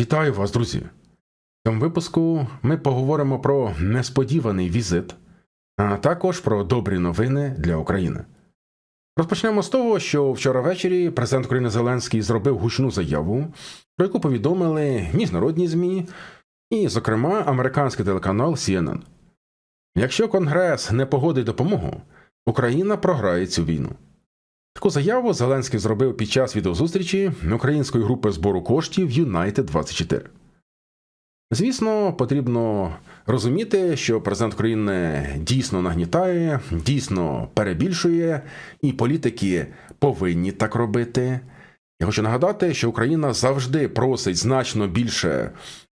Вітаю вас, друзі! В цьому випуску ми поговоримо про несподіваний візит, а також про добрі новини для України. Розпочнемо з того, що вчора ввечері президент України Зеленський зробив гучну заяву, про яку повідомили міжнародні ЗМІ і, зокрема, американський телеканал CNN. Якщо Конгрес не погодить допомогу, Україна програє цю війну. Таку заяву Зеленський зробив під час відеозустрічі української групи збору коштів United 24 Звісно, потрібно розуміти, що президент України дійсно нагнітає, дійсно перебільшує, і політики повинні так робити. Я хочу нагадати, що Україна завжди просить значно більше,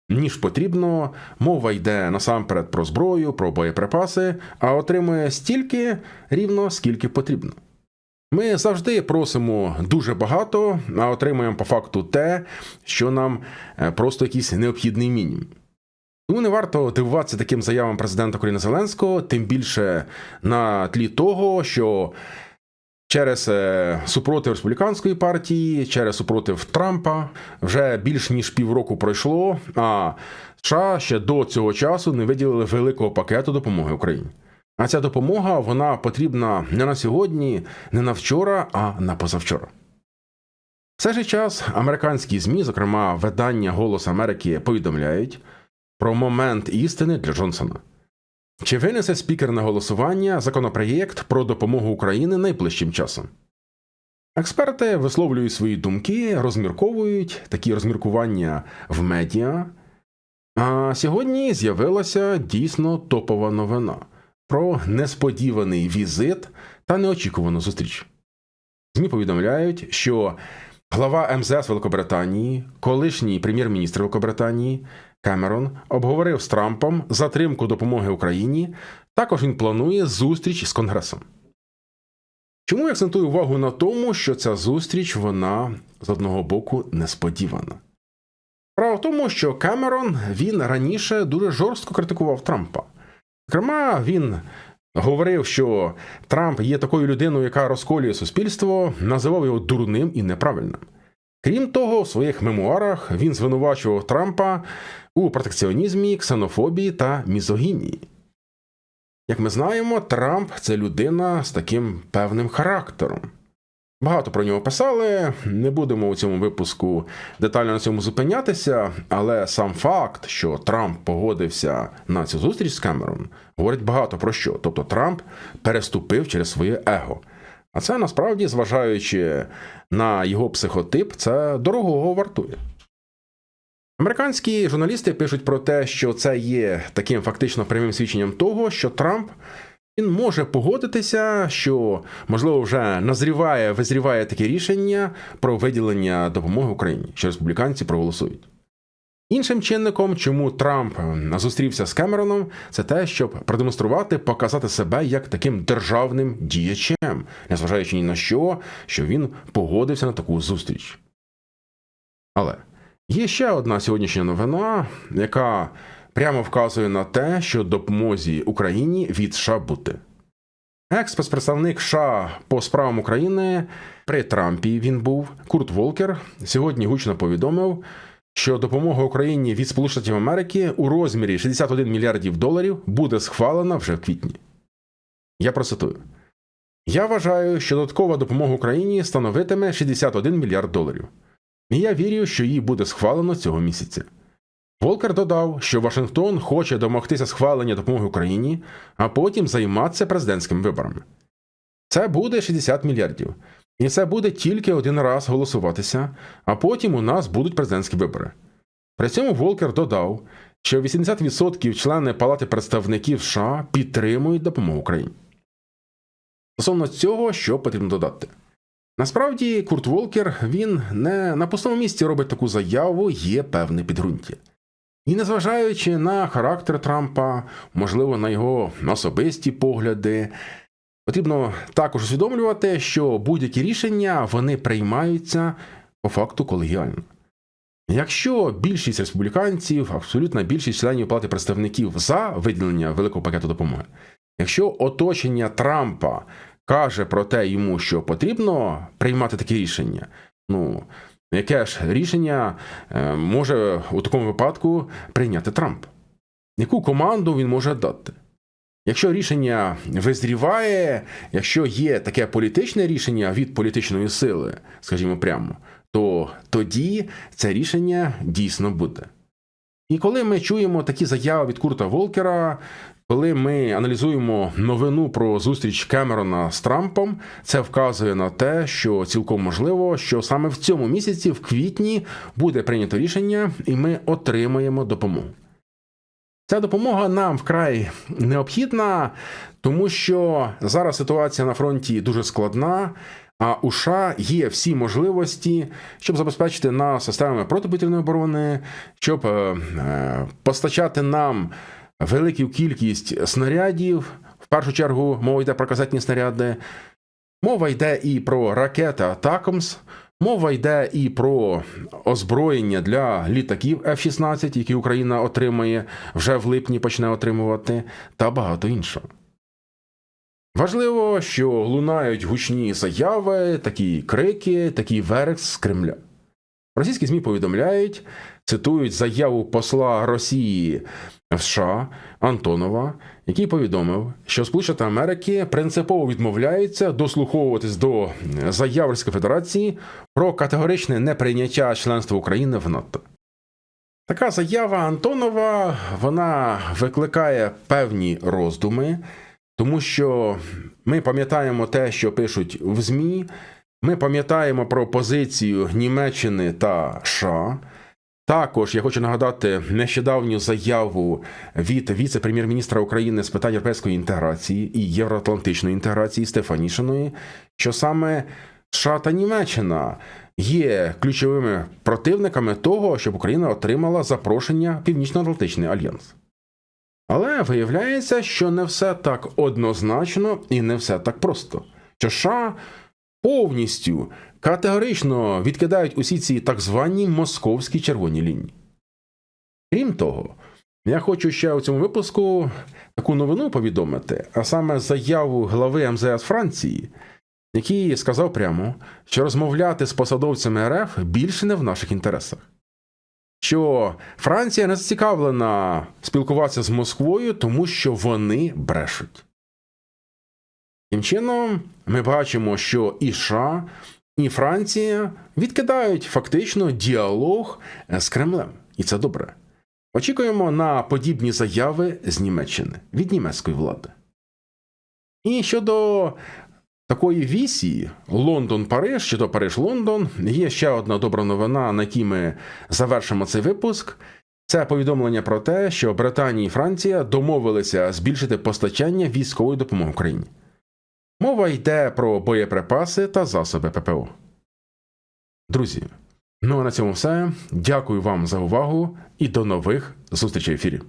ніж потрібно. Мова йде насамперед про зброю, про боєприпаси, а отримує стільки рівно, скільки потрібно. Ми завжди просимо дуже багато, а отримуємо по факту те, що нам е, просто якийсь необхідний мінімум. Тому не варто дивуватися таким заявам президента України Зеленського, тим більше на тлі того, що через е, супротив республіканської партії, через супротив Трампа вже більш ніж півроку пройшло. А США ще до цього часу не виділили великого пакету допомоги Україні. А ця допомога вона потрібна не на сьогодні, не на вчора, а на позавчора. В цей же час американські ЗМІ, зокрема видання Голос Америки, повідомляють про момент істини для Джонсона. Чи винесе спікер на голосування законопроєкт про допомогу Україні найближчим часом? Експерти висловлюють свої думки, розмірковують такі розміркування в медіа. А сьогодні з'явилася дійсно топова новина про несподіваний візит та неочікувану зустріч. ЗМІ повідомляють, що глава МЗС Великобританії, колишній прем'єр-міністр Великобританії Кемерон обговорив з Трампом затримку допомоги Україні. Також він планує зустріч з Конгресом. Чому я акцентую увагу на тому, що ця зустріч вона з одного боку несподівана? Справа в тому, що Кемерон він раніше дуже жорстко критикував Трампа. Зокрема, він говорив, що Трамп є такою людиною, яка розколює суспільство, називав його дурним і неправильним. Крім того, в своїх мемуарах він звинувачував Трампа у протекціонізмі, ксенофобії та мізогінії. Як ми знаємо, Трамп це людина з таким певним характером. Багато про нього писали, не будемо у цьому випуску детально на цьому зупинятися, але сам факт, що Трамп погодився на цю зустріч з Кемером, говорить багато про що. Тобто Трамп переступив через своє его. А це насправді, зважаючи на його психотип, це дорогого вартує. Американські журналісти пишуть про те, що це є таким фактично прямим свідченням того, що Трамп він може погодитися, що можливо вже назріває, визріває таке рішення про виділення допомоги Україні, що республіканці проголосують. Іншим чинником, чому Трамп зустрівся з Кемероном, це те, щоб продемонструвати, показати себе як таким державним діячем, незважаючи ні на що, що він погодився на таку зустріч. Але є ще одна сьогоднішня новина, яка прямо вказує на те, що допомозі Україні від США бути. Екс-спецпредставник США по справам України при Трампі він був Курт Волкер сьогодні гучно повідомив, що допомога Україні від Сполучених Штатів Америки у розмірі 61 мільярдів доларів буде схвалена вже в квітні. Я процитую. Я вважаю, що додаткова допомога Україні становитиме 61 мільярд доларів. І я вірю, що її буде схвалено цього місяця. Волкер додав, що Вашингтон хоче домогтися схвалення допомоги Україні, а потім займатися президентськими виборами. Це буде 60 мільярдів. І це буде тільки один раз голосуватися, а потім у нас будуть президентські вибори. При цьому Волкер додав, що 80% члени Палати представників США підтримують допомогу Україні. Стосовно цього, що потрібно додати. Насправді, Курт Волкер він не на пустому місці робить таку заяву, є певне підґрунтя. І незважаючи на характер Трампа, можливо, на його особисті погляди, потрібно також усвідомлювати, що будь-які рішення вони приймаються по факту колегіально. Якщо більшість республіканців, абсолютна більшість членів Палати представників за виділення великого пакету допомоги, якщо оточення Трампа каже про те йому, що потрібно приймати такі рішення, ну яке ж рішення е, може у такому випадку прийняти Трамп? Яку команду він може дати? Якщо рішення визріває, якщо є таке політичне рішення від політичної сили, скажімо прямо, то тоді це рішення дійсно буде. І коли ми чуємо такі заяви від Курта Волкера, коли ми аналізуємо новину про зустріч Кемерона з Трампом, це вказує на те, що цілком можливо, що саме в цьому місяці, в квітні, буде прийнято рішення, і ми отримаємо допомогу. Ця допомога нам вкрай необхідна, тому що зараз ситуація на фронті дуже складна. А у США є всі можливості, щоб забезпечити нас системами протиповітряної оборони, щоб е, е, постачати нам велику кількість снарядів. В першу чергу мова йде про казетні снаряди. Мова йде і про ракети Атакамс. Мова йде і про озброєння для літаків F-16, які Україна отримає вже в липні почне отримувати, та багато іншого. Важливо, що лунають гучні заяви, такі крики, такий верекс з Кремля. Російські ЗМІ повідомляють, цитують заяву посла Росії в США Антонова, який повідомив, що Сполучені Америки принципово відмовляються дослуховуватись до заяв Російської Федерації про категоричне неприйняття членства України в НАТО. Така заява Антонова вона викликає певні роздуми, тому що ми пам'ятаємо те, що пишуть в ЗМІ. Ми пам'ятаємо про позицію Німеччини та США. Також я хочу нагадати нещодавню заяву від віце-прем'єр-міністра України з питань європейської інтеграції і євроатлантичної інтеграції Стефанішиної, що саме США та Німеччина є ключовими противниками того, щоб Україна отримала запрошення Північно-Атлантичний альянс. Але виявляється, що не все так однозначно і не все так просто. Що США повністю категорично відкидають усі ці так звані московські червоні лінії. Крім того, я хочу ще у цьому випуску таку новину повідомити, а саме заяву глави МЗС Франції, який сказав прямо, що розмовляти з посадовцями РФ більше не в наших інтересах. Що Франція не зацікавлена спілкуватися з Москвою, тому що вони брешуть. Тим чином, ми бачимо, що і США, і Франція відкидають фактично діалог з Кремлем, і це добре. Очікуємо на подібні заяви з Німеччини від німецької влади. І щодо такої вісі Лондон-Париж чи то Париж-Лондон, є ще одна добра новина, на якій ми завершимо цей випуск. Це повідомлення про те, що Британія і Франція домовилися збільшити постачання військової допомоги Україні. Мова йде про боєприпаси та засоби ППО. Друзі, ну а на цьому все. Дякую вам за увагу і до нових зустрічей в ефірі.